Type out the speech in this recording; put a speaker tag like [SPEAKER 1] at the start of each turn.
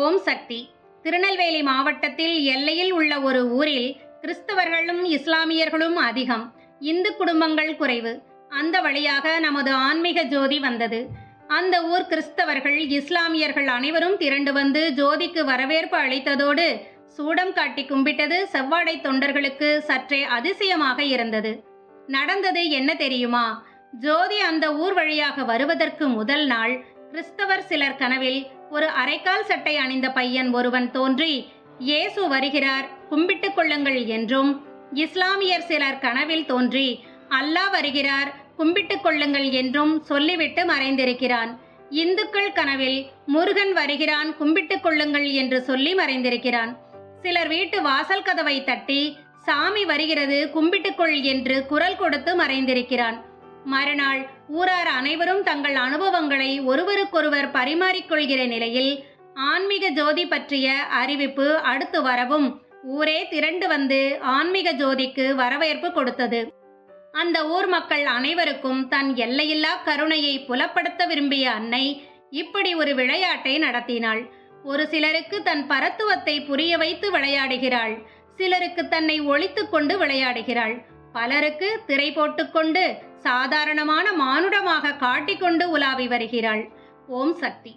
[SPEAKER 1] ஓம் சக்தி. திருநெல்வேலி மாவட்டத்தில் எல்லையில் உள்ள ஒரு ஊரில் கிறிஸ்தவர்களும் இஸ்லாமியர்களும் அதிகம். இந்து குடும்பங்கள் குறைவு. அந்த வழியாக நமது ஆன்மீக ஜோதி வந்தது. அந்த ஊர் கிறிஸ்தவர்கள் இஸ்லாமியர்கள் அனைவரும் திரண்டு வந்து ஜோதிக்கு வரவேற்பு அளித்ததோடு சூடம் காட்டி கும்பிட்டது செவ்வாடை தொண்டர்களுக்கு சற்றே அதிசயமாக இருந்தது. நடந்தது என்ன தெரியுமா? ஜோதி அந்த ஊர் வழியாக வருவதற்கு முதல் நாள் கிறிஸ்தவர் சிலர் கனவில் ஒரு அரைக்கால் சட்டை அணிந்த பையன் ஒருவன் தோன்றி இயேசு வருகிறார் கும்பிட்டுக் கொள்ளுங்கள் என்றும் இஸ்லாமியர் சிலர் கனவில் தோன்றி அல்லாஹ் வருகிறார் கும்பிட்டுக் கொள்ளுங்கள் என்றும் சொல்லிவிட்டு மறைந்திருக்கிறான். இந்துக்கள் கனவில் முருகன் வருகிறான் கும்பிட்டுக் கொள்ளுங்கள் என்று சொல்லி மறைந்திருக்கிறான். சிலர் வீட்டு வாசல் கதவை தட்டி சாமி வருகிறது கும்பிட்டுக்கொள் என்று குரல் கொடுத்து மறைந்திருக்கிறான். மறுநாள் ஊரார் அனைவரும் தங்கள் அனுபவங்களை ஒருவருக்கொருவர் பரிமாறிக்கொள்கிற நிலையில் ஆன்மீக ஜோதி பற்றிய அறிவிப்பு அடுத்து வரவும் ஊரே திரண்டு வந்து ஆன்மீக ஜோதிக்கு வரவேற்பு கொடுத்தது. அந்த ஊர் மக்கள் அனைவருக்கும் தன் எல்லையில்லா கருணையை புலப்படுத்த விரும்பிய அன்னை இப்படி ஒரு விளையாட்டை நடத்தினாள். ஒரு சிலருக்கு தன் பரத்துவத்தை புரிய வைத்து விளையாடுகிறாள். சிலருக்கு தன்னை ஒழித்து கொண்டு விளையாடுகிறாள். பலருக்கு திரை போட்டுக்கொண்டு சாதாரணமான மானுடமாக காட்டிக்கொண்டு உலாவி வருகிறாள். ஓம் சக்தி.